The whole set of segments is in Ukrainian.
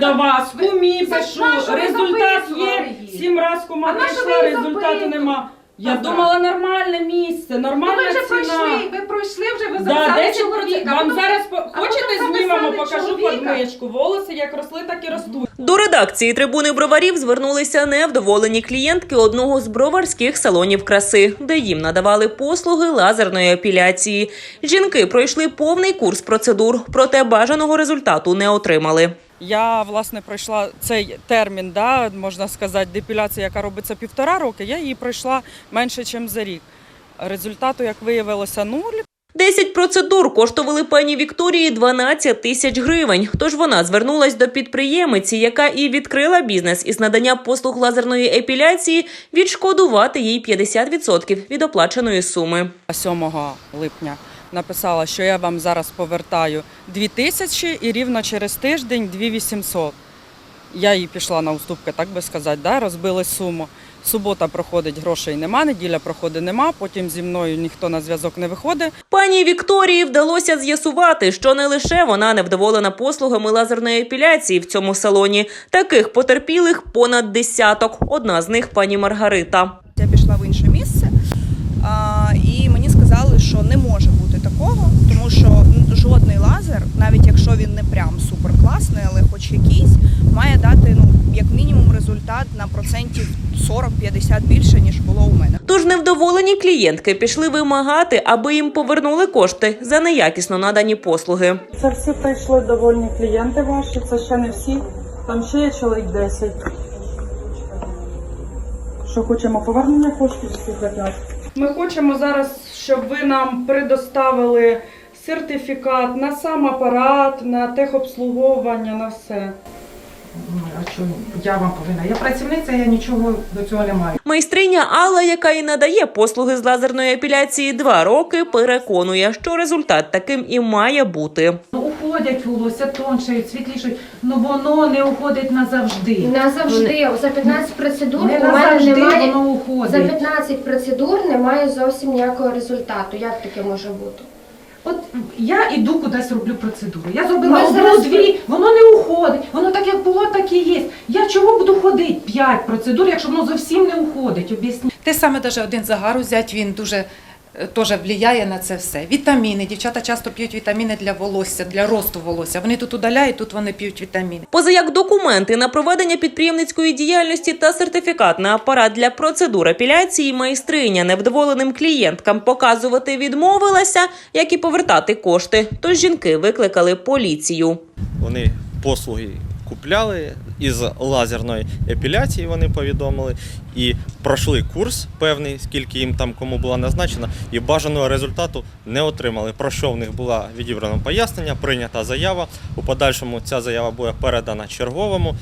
до вас, кумі пишу, ви результат записували є, її? сім раз кума А на що прийшла, її результату записували? нема. Я Ага. думала нормальне місце, Ну, нормальна ви вже ціна. пройшли, ви пройшли вже, ви Да, записали 10 чоловіка. Вам Потім- зараз по... хочете потім знімемо, записали покажу чоловіка. подмишку. Волоси як росли, так і ростуть. До редакції трибуни броварів звернулися невдоволені клієнтки одного з броварських салонів краси, де їм надавали послуги лазерної епіляції. Жінки пройшли повний курс процедур, проте бажаного результату не отримали. Я власне пройшла цей термін, да, можна сказати, депіляція, яка робиться півтора роки. Я її пройшла менше, ніж за рік. Результату, як виявилося, нуль. 10 процедур коштували пані Вікторії 12 тисяч гривень. Тож вона звернулась до підприємиці, яка і відкрила бізнес із надання послуг лазерної епіляції, відшкодувати їй 50% від оплаченої суми. 7 липня написала, що я вам зараз повертаю 2 тисячі і рівно через тиждень 2800. Я їй пішла на уступки, так би сказати, да? розбили суму. Субота проходить, грошей нема, неділя проходить нема, потім зі мною ніхто на зв'язок не виходить. Пані Вікторії вдалося з'ясувати, що не лише вона невдоволена послугами лазерної епіляції в цьому салоні. Таких потерпілих понад десяток. Одна з них пані Маргарита. Я пішла в інше місце, а, і мені сказали, що не може бути такого, тому що жодний лазер, навіть якщо він не прям суперкласний, але хоч якийсь, має дати ну як мінімум результат на процентів 40-50 більше ніж було у мене. Тож невдоволені клієнтки пішли вимагати, аби їм повернули кошти за неякісно надані послуги. Це всі прийшли довольні клієнти ваші, це ще не всі. Там ще є чоловік 10. Що хочемо повернення коштів всіх опять? Ми хочемо зараз, щоб ви нам предоставили сертифікат на сам апарат, на техобслуговування, на все. Ну, А що я вам повинна? Я працівниця, я нічого до цього не маю. Майстриня Алла, яка і надає послуги з лазерної апеляції два роки, переконує, що результат таким і має бути. Ну, уходять волосся, тоншають, світлішають, ну воно не уходить назавжди. Назавжди за 15 процедур Не у мене назавжди немає воно за 15 процедур немає зовсім ніякого результату. Як таке може бути? От я іду кудись роблю процедуру. Я зробила Ми одну, зараз- дві, воно не уходить. Воно так як було, так і є. Я чого буду ходити? П'ять процедур, якщо воно зовсім не уходить. Об'ясніть. Те саме даже один загар взяти, він дуже теж впливає на це все. Вітаміни. Дівчата часто п'ють вітаміни для волосся, для росту волосся. Вони тут удаляють, тут вони п'ють вітаміни. Поза як документи на проведення підприємницької діяльності та сертифікат на апарат для процедур апеляції майстриня невдоволеним клієнткам показувати відмовилася, як і повертати кошти. Тож жінки викликали поліцію. Вони послуги купляли із лазерної епіляції, вони повідомили, і пройшли курс певний, скільки їм там кому була назначена, і бажаного результату не отримали. Про що в них була відібрана пояснення, прийнята заява. У подальшому ця заява буде передана черговому.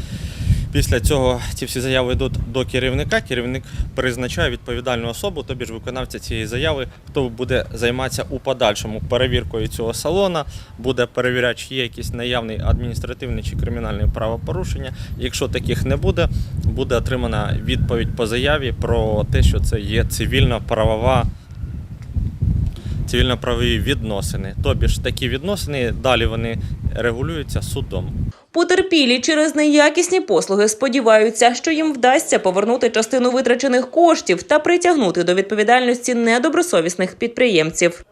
Після цього ці всі заяви йдуть до керівника. Керівник призначає відповідальну особу, тобі ж виконавця цієї заяви, хто буде займатися у подальшому перевіркою цього салона, буде перевіряти, чи є якісь наявні адміністративні чи кримінальні правопорушення. Якщо таких не буде, буде отримана відповідь по заяві про те, що це є цивільно-правова. Цивільно-правові відносини. Тобі ж такі відносини далі вони регулюються судом. Потерпілі через неякісні послуги сподіваються, що їм вдасться повернути частину витрачених коштів та притягнути до відповідальності недобросовісних підприємців.